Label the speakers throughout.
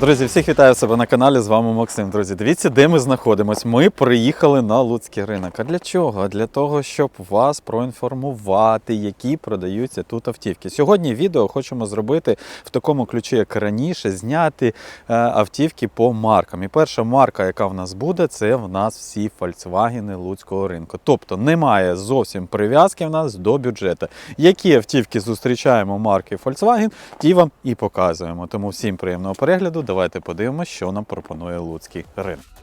Speaker 1: Друзі, всіх вітаю себе на каналі. З вами Максим. Друзі, дивіться, де ми знаходимось. Ми приїхали на Луцький ринок. А для чого? Для того, щоб вас проінформувати, які продаються тут автівки. Сьогодні відео хочемо зробити в такому ключі, як раніше, зняти е, автівки по маркам. І перша марка, яка в нас буде, це в нас всі Volkswagen Луцького ринку. Тобто немає зовсім прив'язки в нас до бюджету. Які автівки зустрічаємо марки Volkswagen, ті вам і показуємо. Тому всім приємного перегляду. Давайте подивимося, що нам пропонує Луцький ринок.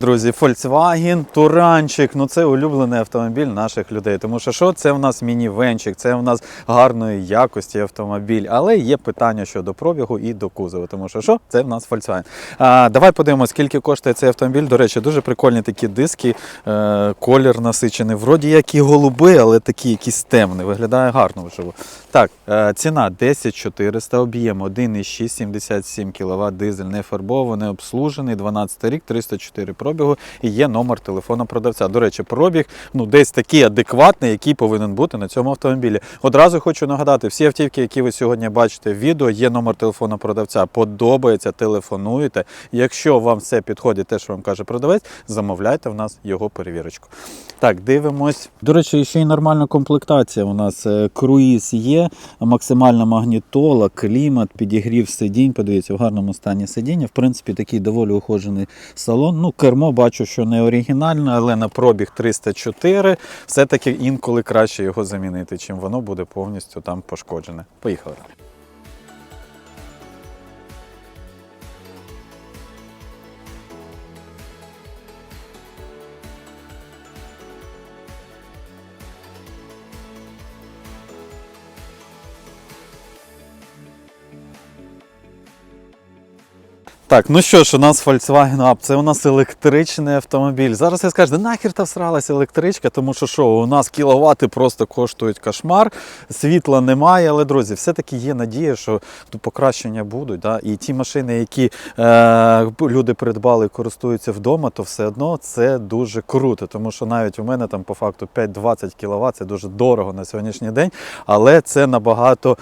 Speaker 1: Друзі, Volkswagen, Туранчик, ну це улюблений автомобіль наших людей. Тому що що це в нас мінівенчик, це в нас гарної якості автомобіль. Але є питання щодо пробігу і до кузову. Тому що що це в нас Volkswagen. А, давай подивимося, скільки коштує цей автомобіль. До речі, дуже прикольні такі диски, е, колір насичений. Вроді як і голубий, але такий якийсь темний. Виглядає гарно вживу. Так, е, ціна 10400, об'єм 1,6, 77 кВт, дизель не фарбований, обслужений, 12 рік, 304 пробігу і є номер телефону продавця. До речі, пробіг ну десь такий адекватний, який повинен бути на цьому автомобілі. Одразу хочу нагадати, всі автівки, які ви сьогодні бачите в відео, є номер телефону продавця. Подобається, телефонуєте. Якщо вам все підходить, те, що вам каже продавець, замовляйте в нас його перевірочку. Так, дивимось. До речі, ще й нормальна комплектація. У нас е, круїз є, максимальна магнітола, клімат, підігрів сидінь. Подивіться, в гарному стані сидіння. В принципі, такий доволі ухожений салон. Ну, кермо бачу, що не оригінальне, але на пробіг 304. Все-таки інколи краще його замінити, чим воно буде повністю там пошкоджене. Поїхали. Так, ну що ж, у нас Volkswagen Up, це у нас електричний автомобіль. Зараз я скажу, да нахер та всралася електричка, тому що що, у нас кіловати просто коштують кошмар, світла немає, але, друзі, все-таки є надія, що покращення будуть. Да? І ті машини, які е, люди придбали і користуються вдома, то все одно це дуже круто, тому що навіть у мене там по факту 5-20 кВт, це дуже дорого на сьогоднішній день, але це набагато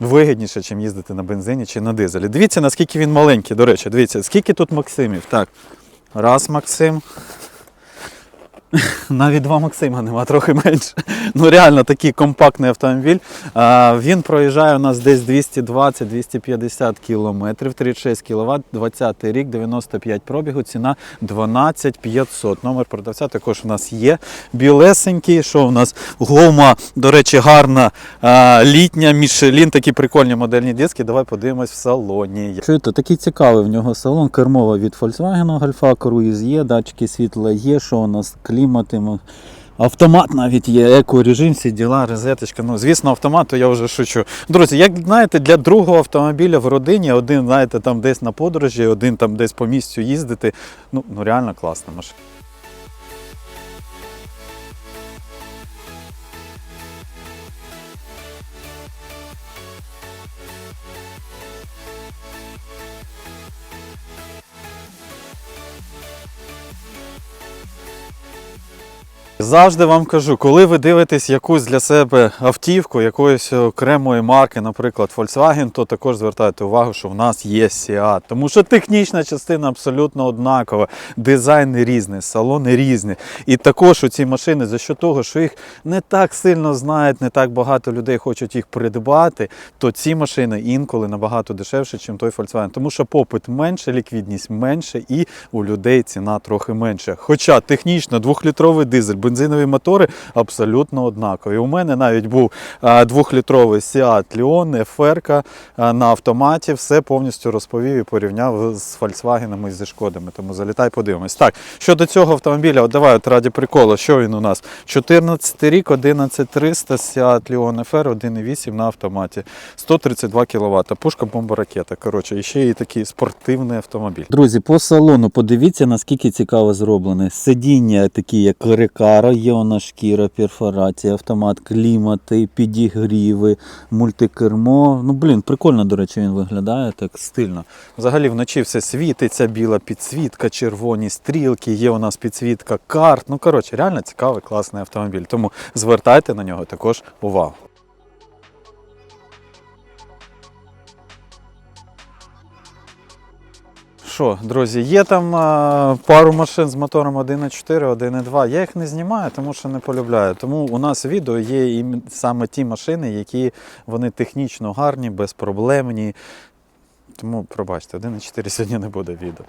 Speaker 1: вигідніше, ніж їздити на бензині чи на дизелі. Дивіться, наскільки він маленький, до речі, дивіться, скільки тут Максимів. Так, раз Максим. Навіть два Максима нема, трохи менше. Ну реально такий компактний автомобіль. Він проїжджає у нас десь 220-250 кілометрів, 36 кВт, 20 рік, 95 пробігу, ціна 12 500. Номер продавця також у нас є. Білесенький, що у нас гума, до речі, гарна літня, Мішелін, такі прикольні модельні диски. Давай подивимось в салоні. Чуєте, такий цікавий в нього салон, кермова від Volkswagen, Гольфа, круїз є, датчики світла є, що у нас клімат, емо- Автомат навіть є, еко-режим, всі діла, розеточка. Ну, звісно, автомат, то я вже шучу. Друзі, як знаєте, для другого автомобіля в родині, один, знаєте, там десь на подорожі, один там десь по місцю їздити. Ну, ну реально класна машина. Завжди вам кажу, коли ви дивитесь якусь для себе автівку, якоїсь окремої марки, наприклад, Volkswagen, то також звертайте увагу, що в нас є Seat. Тому що технічна частина абсолютно однакова, дизайн різний, салони різні. І також у ці машини за що того, що їх не так сильно знають, не так багато людей хочуть їх придбати, то ці машини інколи набагато дешевше, ніж той Volkswagen. Тому що попит менше, ліквідність менше і у людей ціна трохи менше. Хоча технічно двохлітровий дизель, бензинові мотори абсолютно однакові. У мене навіть був двохлітровий Seat Leon, FR на автоматі, все повністю розповів і порівняв з Volkswagen і зі шкодами. Тому залітай, подивимось. Так, щодо цього автомобіля, от давай от раді приколу, що він у нас? 14 рік, 11300, Seat Leon FR 1.8 на автоматі, 132 кВт, пушка бомба ракета. Коротше, і ще і такий спортивний автомобіль. Друзі, по салону подивіться, наскільки цікаво зроблене. Сидіння такі, як рекара, нас шкіра, перфорація, автомат, клімати, підігріви, мультикермо. Ну, блін, прикольно, до речі, він виглядає так стильно. Взагалі вночі все світиться, біла підсвітка, червоні стрілки, є у нас підсвітка карт. Ну, коротше, реально цікавий, класний автомобіль. Тому звертайте на нього також увагу. Що, друзі, є там а, пару машин з мотором 1.4, 1.2. Я їх не знімаю, тому що не полюбляю. Тому у нас відео є і саме ті машини, які вони технічно гарні, безпроблемні. Тому пробачте, 1.4 сьогодні не буде відео.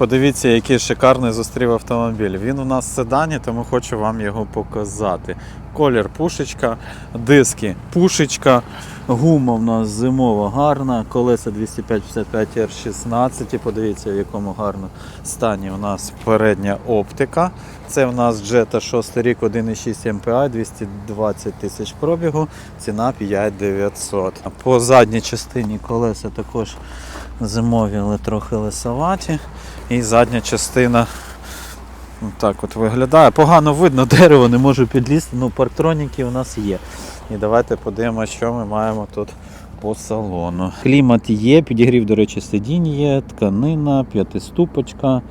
Speaker 1: Подивіться, який шикарний зустрів автомобіль. Він у нас седані, тому хочу вам його показати. Колір пушечка, диски пушечка, гума в нас зимова гарна, колеса 205-55 R16. Подивіться, в якому гарному стані у нас передня оптика. Це у нас Jetta 6 рік, 1,6 MPI, 220 тисяч пробігу, ціна 5900. По задній частині колеса також зимові, але трохи лисоваті. І задня частина так от виглядає. Погано видно, дерево не можу підлізти. Ну, парктроніки у нас є. І давайте подивимося, що ми маємо тут по салону. Клімат є, підігрів, до речі, сидінь є, тканина, п'ятиступочка.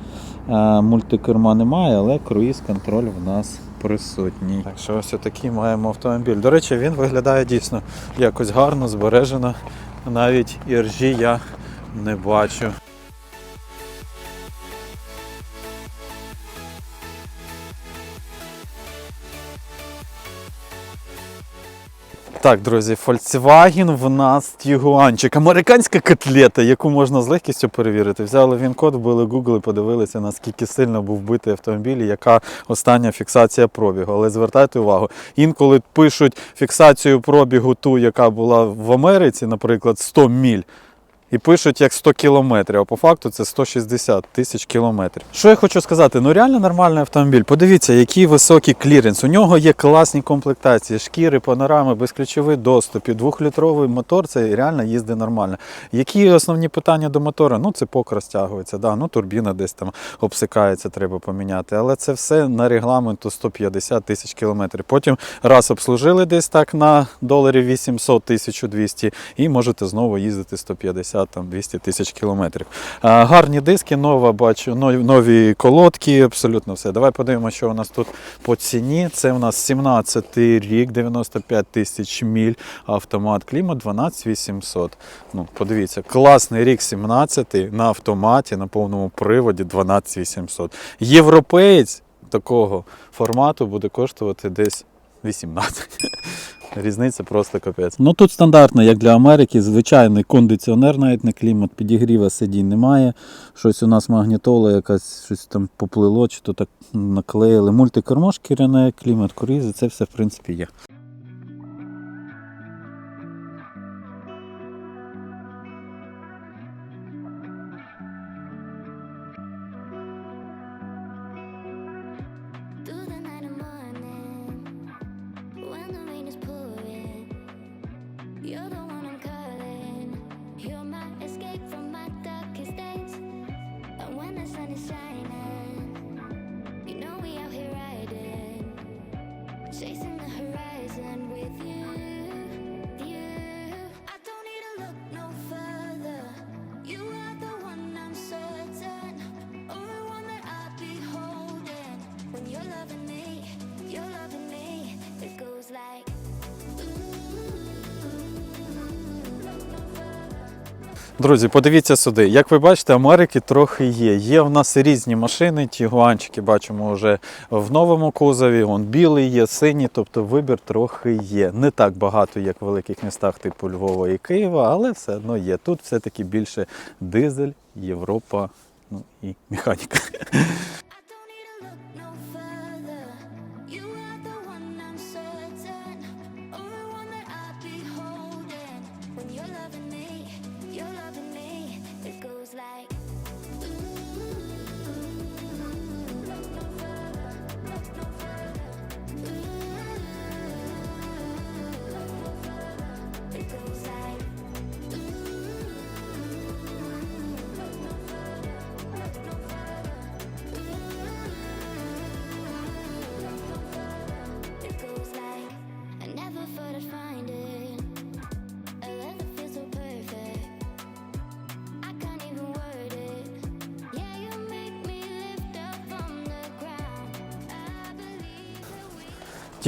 Speaker 1: Е, Мультикерма немає, але круїз-контроль в нас присутній. Так що ось такий маємо автомобіль. До речі, він виглядає дійсно якось гарно, збережено. Навіть іржі я не бачу. Так, друзі, Volkswagen в нас Тігуанчик. Американська котлета, яку можна з легкістю перевірити. Взяли він код, вбили Google і подивилися, наскільки сильно був битий автомобіль, і яка остання фіксація пробігу. Але звертайте увагу, інколи пишуть фіксацію пробігу ту, яка була в Америці, наприклад, 100 міль. І пишуть як 100 кілометрів, а по факту це 160 тисяч кілометрів. Що я хочу сказати? Ну реально нормальний автомобіль. Подивіться, який високий кліренс. У нього є класні комплектації, шкіри, панорами, безключовий доступ, і двохлітровий мотор. Це реально їздить нормально. Які основні питання до мотора? Ну це пок розтягується, да, ну турбіна десь там обсикається, треба поміняти. Але це все на регламенту 150 тисяч кілометрів. Потім раз обслужили десь так на доларів 800 1200 і можете знову їздити 150 там 200 тисяч кілометрів. Гарні диски, нова бачу, нові колодки, абсолютно все. Давай подивимося, що у нас тут по ціні. Це у нас 17 рік, 95 тисяч міль, автомат клімат 12800. Ну, подивіться, класний рік 17 на автоматі, на повному приводі 12800. Європеєць такого формату буде коштувати десь 18. Різниця просто капець. Ну тут стандартно, як для Америки, звичайний кондиціонер, навіть не клімат, підігріва сидінь немає. Щось у нас магнітола, якась щось там поплило, чи то так наклеїли. Мультикормошки, рене, клімат, круїзи, це все в принципі є. Друзі, подивіться сюди. Як ви бачите, Америки трохи є. Є в нас різні машини, ті гуанчики бачимо вже в новому кузові. Вон білий є, синій, тобто вибір трохи є. Не так багато, як в великих містах, типу Львова і Києва, але все одно є. Тут все-таки більше дизель, Європа, ну і механіка.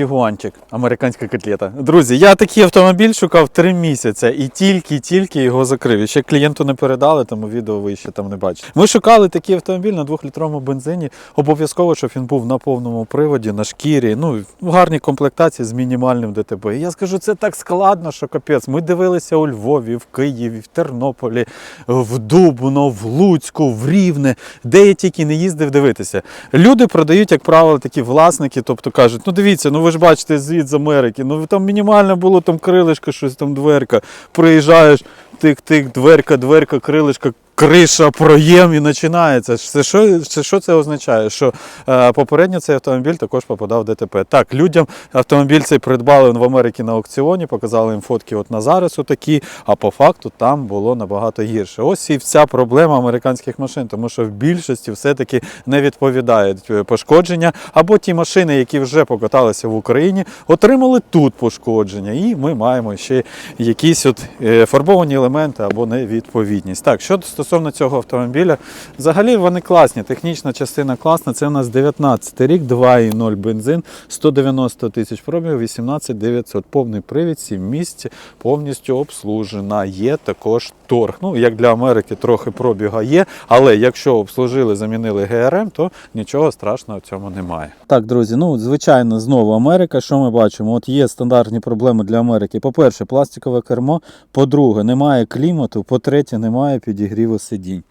Speaker 1: Тігуанчик, американська котлета. Друзі, я такий автомобіль шукав три місяці і тільки-тільки його закрив. І ще клієнту не передали, тому відео ви ще там не бачите. Ми шукали такий автомобіль на двохлітровому бензині. Обов'язково, щоб він був на повному приводі, на шкірі, ну в гарній комплектації з мінімальним ДТП. І я скажу, це так складно, що капець. Ми дивилися у Львові, в Києві, в Тернополі, в Дубно, в Луцьку, в Рівне, де я тільки не їздив дивитися. Люди продають, як правило, такі власники, тобто кажуть, ну дивіться, ну ви ж бачите звід з Америки, ну там мінімально було там крилишко, щось там дверка. Приїжджаєш, тик-тик, дверка, дверка, крилишко. Криша, проєм і починається. Це що, це що це означає? Що е, попередньо цей автомобіль також попадав в ДТП. Так, людям автомобіль цей придбали в Америці на аукціоні, показали їм фотки от на зараз отакі, а по факту там було набагато гірше. Ось і вся проблема американських машин, тому що в більшості все-таки не відповідають е, пошкодження, або ті машини, які вже покаталися в Україні, отримали тут пошкодження. І ми маємо ще якісь от е, фарбовані елементи або невідповідність. Так, що стосовно цього автомобіля, взагалі вони класні. Технічна частина класна. Це у нас 19 рік, 2,0 бензин, 190 тисяч пробігів, 18 900. Повний привід, 7 місць, повністю обслужена. Є також торг. Ну, як для Америки, трохи пробіга є, але якщо обслужили, замінили ГРМ, то нічого страшного в цьому немає. Так, друзі, ну звичайно, знову Америка. Що ми бачимо? От є стандартні проблеми для Америки. По-перше, пластикове кермо. По-друге, немає клімату. По-третє, немає підігріву сидінь.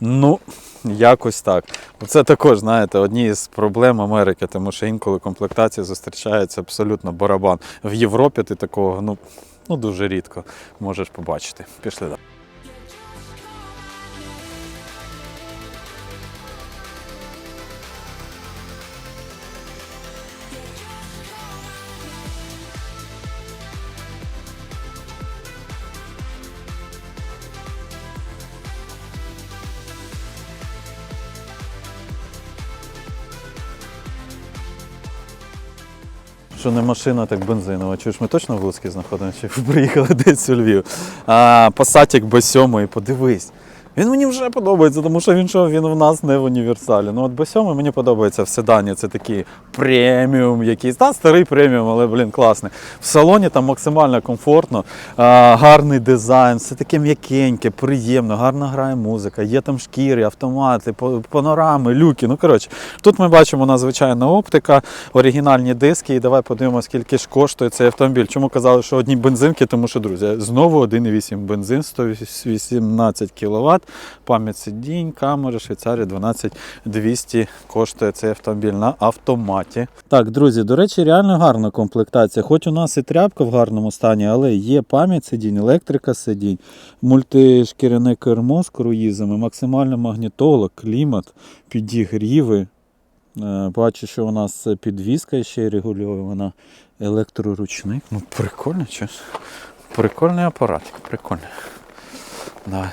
Speaker 1: Ну, якось так. Це також, знаєте, одні з проблем Америки, тому що інколи комплектація зустрічається абсолютно барабан. В Європі ти такого ну, ну дуже рідко можеш побачити. Пішли далі. Що не машина, так бензинова. Чуєш, ми точно в Луцькі знаходимося? Чи приїхали десь у Львів? А, Пасатік Б7, подивись. Він мені вже подобається, тому що він що, він в нас не в універсалі. Ну от Б7 мені подобається в седані. Це такий преміум якийсь. Та старий преміум, але блін, класний. В салоні там максимально комфортно, а, гарний дизайн, все таке м'якеньке, приємно, гарно грає музика, є там шкіри, автомати, панорами, люки. Ну коротше, тут ми бачимо надзвичайна оптика, оригінальні диски. І давай подивимося, скільки ж коштує цей автомобіль. Чому казали, що одні бензинки, тому що, друзі, знову 1,8 бензин, 118 кВт, пам'ять сидінь, камери, Швейцарія 12200 коштує цей автомобіль на автоматі. Так, друзі, до речі, реально гарна комплектація. Хоч у нас і тряпка в гарному стані, але є пам'ять сидінь, електрика сидінь, мультишкіряне кермо з круїзами, максимальна магнітола, клімат, підігріви. Е, Бачу, що у нас підвізка ще регульована, електроручник. Ну, прикольно, чесно. Прикольний апаратик, прикольний. Давай.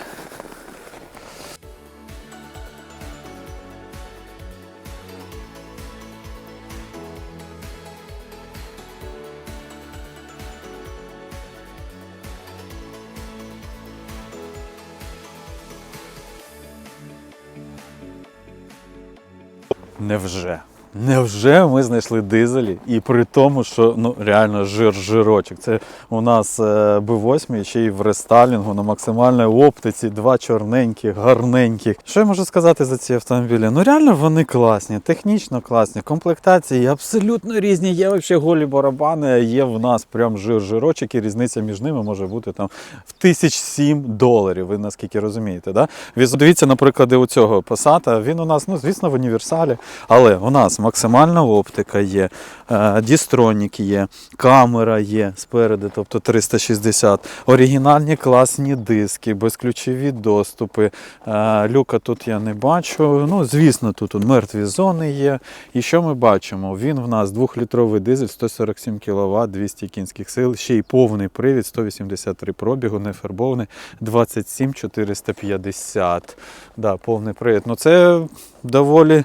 Speaker 1: Невже? Невже ми знайшли дизелі? І при тому, що ну реально жир жирочок. Це у нас е, B8 ще й в рестайлінгу на максимальній оптиці, два чорненьких, гарненьких. Що я можу сказати за ці автомобілі? Ну реально вони класні, технічно класні, комплектації абсолютно різні. Є взагалі голі барабани, є в нас прям жир жирочок, і різниця між ними може бути там в тисяч сім доларів. Ви наскільки розумієте, да? Дивіться, наприклад, у цього Passat, він у нас, ну звісно, в універсалі, але у нас максимальна оптика є, е, дістронік є, камера є спереду, тобто 360, оригінальні класні диски, безключові доступи. Е, Люка тут я не бачу. Ну, звісно, тут мертві зони є. І що ми бачимо? Він в нас 2-літровий дизель, 147 кВт, 200 кінських сил, ще й повний привід, 183 пробігу, не фарбований, 27 450. Да, повний привід. Ну це доволі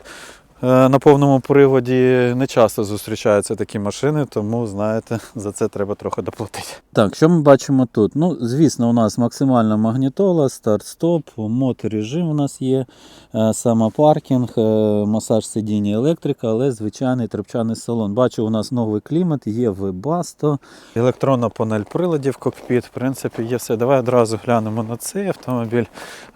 Speaker 1: на повному приводі не часто зустрічаються такі машини, тому знаєте, за це треба трохи доплатити. Так, що ми бачимо тут? Ну, звісно, у нас максимальна магнітола, старт-стоп, моторежим у нас є, е, самопаркінг, е, масаж сидіння електрика, але звичайний трепчаний салон. Бачу, у нас новий клімат, є Webasto, електронна панель приладів, кокпіт. В принципі, є все. Давай одразу глянемо на цей автомобіль.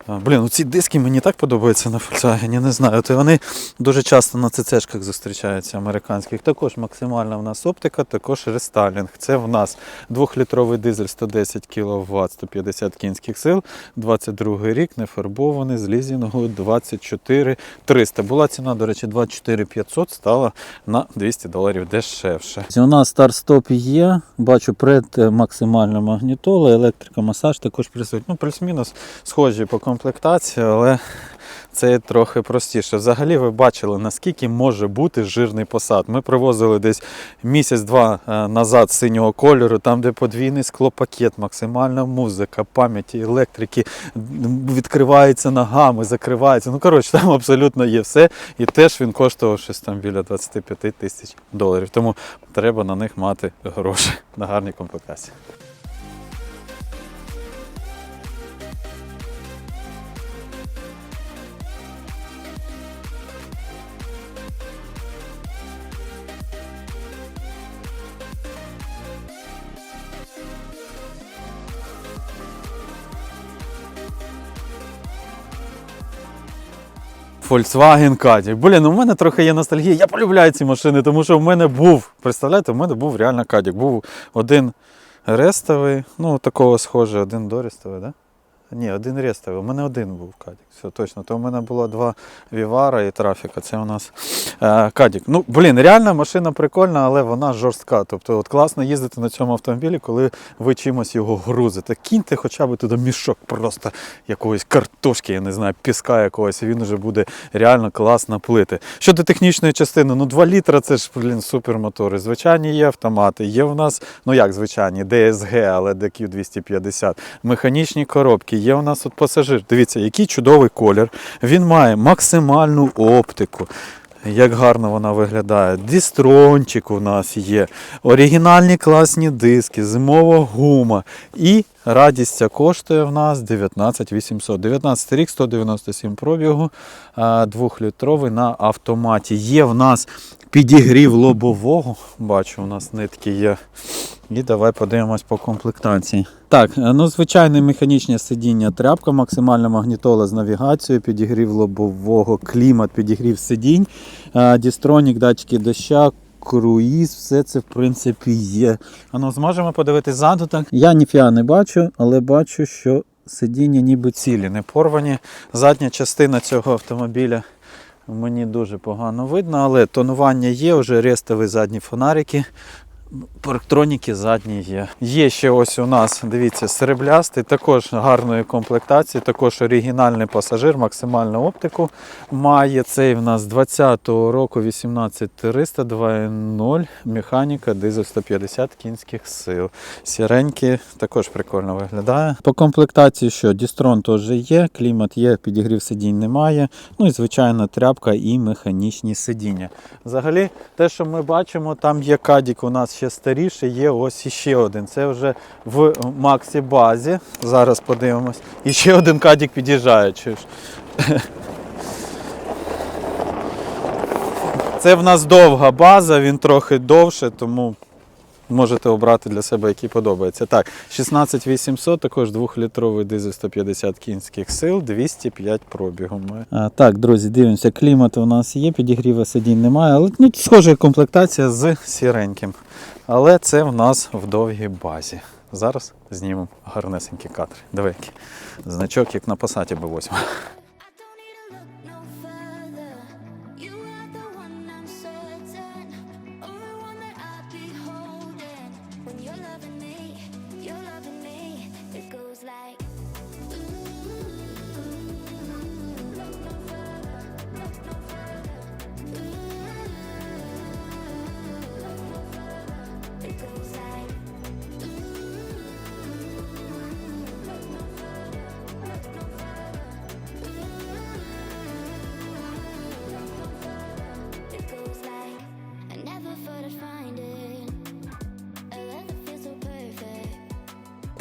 Speaker 1: Блін, ну ці диски мені так подобаються на Volkswagen, я не знаю. То вони дуже часто на ЦЦшках зустрічаються американських. Також максимальна в нас оптика, також рестайлінг. Це в нас 2-літровий дизель 110 кВт, 150 кінських сил, 22 рік, не фарбований, з лізінгу 24 300. Була ціна, до речі, 24 500, стала на 200 доларів дешевше. У нас старт-стоп є, бачу пред е, максимальна магнітола, електрика, масаж також присутні. Ну, плюс-мінус схожі по комплектації, але це трохи простіше. Взагалі ви бачили, наскільки може бути жирний посад. Ми привозили десь місяць-два е, назад синього кольору, там, де подвійний склопакет, максимальна музика, пам'яті, електрики, відкривається ногами, закривається. Ну, коротше, там абсолютно є все. І теж він коштував щось там біля 25 тисяч доларів. Тому треба на них мати гроші на гарні комплектації. Volkswagen Caddy. Блін, у мене трохи є ностальгія. Я полюбляю ці машини, тому що в мене був, представляєте, в мене був реально Кадік. Був один рестовий, ну такого схоже, один дорестовий, да? Ні, один рестовий. У мене один був Кадік. Все точно. То у мене було два Вівара і трафіка. Це у нас е, Кадік. Ну, блін, реальна машина прикольна, але вона жорстка. Тобто, от класно їздити на цьому автомобілі, коли ви чимось його грузите. Кіньте хоча б туди мішок просто якоїсь картошки, я не знаю, піска якогось, і він вже буде реально класно плити. Щодо технічної частини, ну 2 літра це ж, блін, супермотори. Звичайні є автомати, є в нас, ну як звичайні, DSG, але DQ 250, механічні коробки. Є у нас от пасажир. Дивіться, який чудовий колір. Він має максимальну оптику. Як гарно вона виглядає. Дістрончик у нас є. Оригінальні класні диски, зимова гума. І радість ця коштує в нас 19 800. 19 рік, 197 пробігу, 2-літровий на автоматі. Є в нас підігрів лобового. Бачу, у нас нитки є. І давай подивимось по комплектації. Так, е, ну звичайне механічне сидіння, тряпка, максимальна магнітола з навігацією, підігрів лобового, клімат, підігрів сидінь, е, дістронік, датчики доща, круїз, все це в принципі є. А ну зможемо подивитись ззаду так? Я ніфіга не бачу, але бачу, що сидіння ніби цілі, не порвані. Задня частина цього автомобіля. Мені дуже погано видно, але тонування є, вже рестові задні фонарики. Парктроніки задні є. Є ще ось у нас, дивіться, сереблястий, також гарної комплектації, також оригінальний пасажир, максимальну оптику має. Цей в нас 20-го року 18300 2.0, механіка, дизель 150 кінських сил. Сіренький також прикольно виглядає. По комплектації що? Дістрон теж є, клімат є, підігрів сидінь немає. Ну і звичайна тряпка і механічні сидіння. Взагалі, те, що ми бачимо, там є кадік у нас ще старіше, є ось іще один. Це вже в Максі базі. Зараз подивимось. І ще один кадік під'їжджає. Це в нас довга база, він трохи довше, тому Можете обрати для себе, який подобається. Так, 16800, також двохлітровий дизель 150 кінських сил, 205 пробігом. Так, друзі, дивимося, клімат у нас є, підігріва сидінь немає, але ну, схожа комплектація з сіреньким. Але це в нас в довгій базі. Зараз знімемо гарнесенькі кадри. Диви, який. значок, як на
Speaker 2: пасаті b 8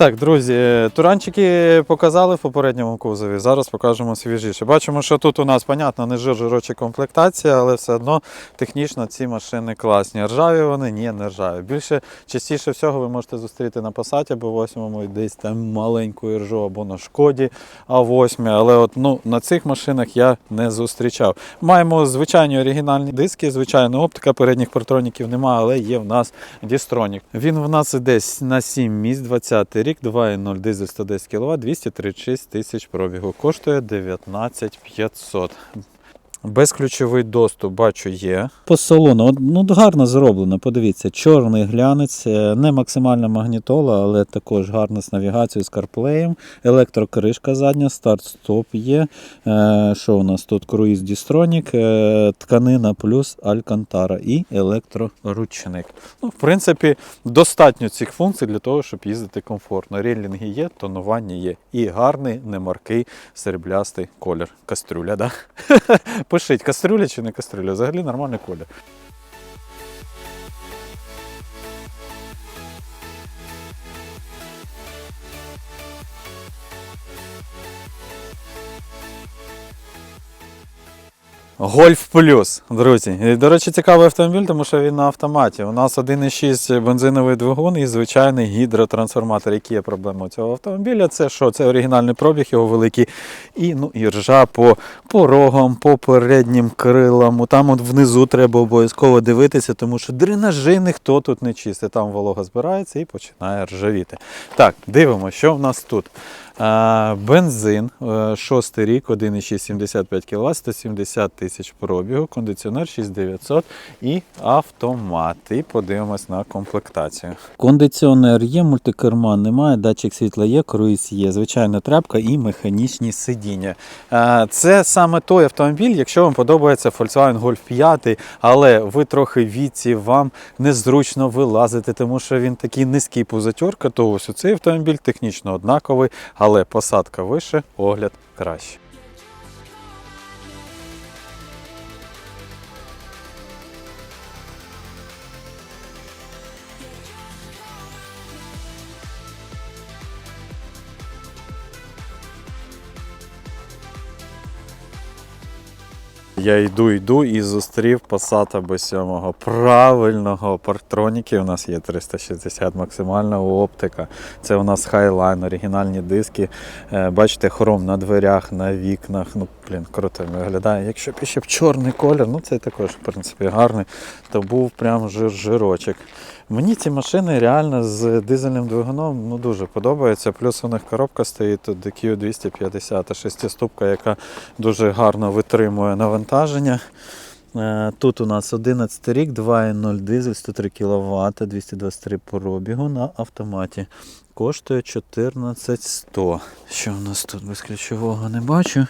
Speaker 1: Так, друзі, туранчики показали в попередньому кузові. Зараз покажемо свіжіше. Бачимо, що тут у нас, понятно, не жир-жирочі комплектація, але все одно технічно ці машини класні. Ржаві вони? Ні, не ржаві. Більше частіше всього ви можете зустріти на Passat або 8 і десь там маленьку іржу або на шкоді А8. Але от ну, на цих машинах я не зустрічав. Маємо звичайні оригінальні диски, звичайно, оптика передніх партроніків немає, але є в нас дістронік. Він в нас десь на 7 місць, 20 рік, 2.0 дизель 110 кВт, 236 тисяч пробігу. Коштує 19 500. Безключовий доступ, бачу, є. По салону, ну гарно зроблено. Подивіться, чорний глянець, е, не максимальна магнітола, але також гарно з навігацією з CarPlay, електрокришка задня, старт-стоп є. Е, що у нас тут? Круїз Дістронік, е, тканина плюс Алькантара і електроручник. Ну, в принципі, достатньо цих функцій для того, щоб їздити комфортно. Релінги є, тонування є. І гарний, немаркий, сереблястий колір. Кастрюля, да? Пишіть, кастрюля чи не кастрюля? Взагалі нормальний колір. Гольф плюс, друзі. І, до речі, цікавий автомобіль, тому що він на автоматі. У нас 1,6 бензиновий двигун і звичайний гідротрансформатор. Які є проблеми у цього автомобіля? Це що? Це оригінальний пробіг, його великий. І, ну, і ржа по порогам, по переднім крилам. Там от внизу треба обов'язково дивитися, тому що дренажі ніхто тут не чистить. Там волога збирається і починає ржавіти. Так, дивимося, що в нас тут. Бензин, е, шостий рік, 1,6, 75 кВт, 170 тисяч пробігу, кондиціонер 6900 і автомат. І подивимось на комплектацію. Кондиціонер є, мультикерман немає, датчик світла є, круїз є, звичайна трапка і механічні сидіння. Це саме той автомобіль, якщо вам подобається Volkswagen Golf 5, але ви трохи віці, вам незручно вилазити, тому що він такий низький позатюрка, то ось цей автомобіль технічно однаковий, але посадка вище, огляд краще. Я йду, йду і зустрів Passat B7 правильного партроніки. У нас є 360 максимальна оптика. Це у нас Highline, оригінальні диски. Е, Бачите, хром на дверях, на вікнах. Ну, блін, круто виглядає. Якщо б ще б чорний колір, ну це також, в принципі, гарний, то був прям жир жирочок. Мені ці машини реально з дизельним двигуном ну, дуже подобаються. Плюс у них коробка стоїть тут DQ 250, шестиступка, яка дуже гарно витримує навантаження. Е, Тут у нас 11 рік, 2.0 дизель, 103 кВт, 223 пробігу на автоматі. Коштує 14100. Що в нас тут без ключового не бачу.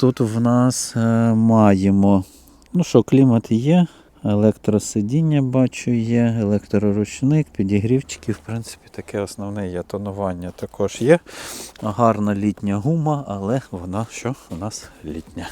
Speaker 1: Тут в нас е, маємо, ну що, клімат є, електросидіння бачу є, електроручник, підігрівчики, в принципі, таке основне є. Тонування також є. Гарна літня гума, але вона що у нас літня.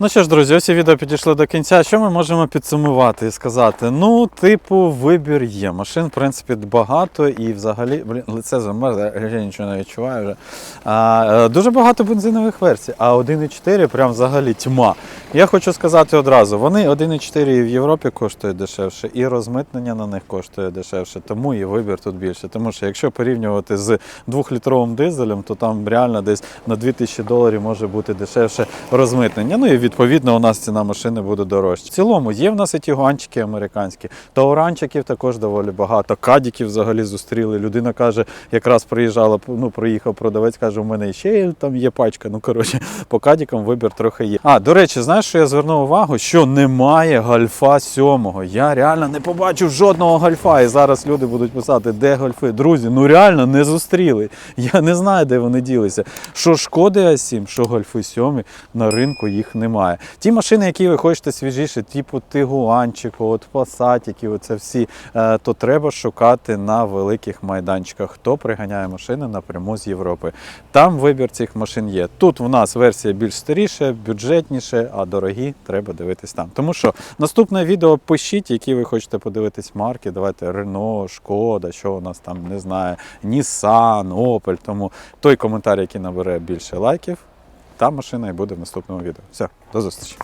Speaker 1: Ну що ж, друзі, ось і відео підійшло до кінця. Що ми можемо підсумувати і сказати? Ну, типу, вибір є. Машин, в принципі, багато і взагалі, блін, лице замерзле, я нічого не відчуваю вже. А, е, дуже багато бензинових версій, а 1.4 прям взагалі тьма. Я хочу сказати одразу: вони 1.4 і в Європі коштують дешевше, і розмитнення на них коштує дешевше, тому і вибір тут більше. Тому що якщо порівнювати з 2-літровим дизелем, то там реально десь на 2000 доларів може бути дешевше розмитнення. Ну і відповідно у нас ціна машини буде дорожча. В цілому є в нас і тігуанчики американські, тауранчиків також доволі багато. Кадіків взагалі зустріли. Людина каже, якраз приїжджала, ну приїхав продавець, каже, у мене ще там є пачка. Ну коротше, по кадікам вибір трохи є. А до речі, знаєш, що я звернув увагу, що немає гольфа 7. Я реально не побачив жодного гольфа. І зараз люди будуть писати, де гольфи. Друзі, ну реально не зустріли. Я не знаю, де вони ділися. Що шкоди А7, що гольфи 7, на ринку їх немає. немає. Ті машини, які ви хочете свіжіше, типу Тигуанчику, от Пасатіки, оце всі, е, то треба шукати на великих майданчиках. Хто приганяє машини напряму з Європи. Там вибір цих машин є. Тут в нас версія більш старіша, бюджетніше, а дорогі треба дивитись там. Тому що наступне відео пишіть, які ви хочете подивитись марки. Давайте Рено, Шкода, що у нас там не знаю, Nissan, Opel. Тому той коментар, який набере більше лайків, та машина і буде в наступному відео. Все, до зустрічі.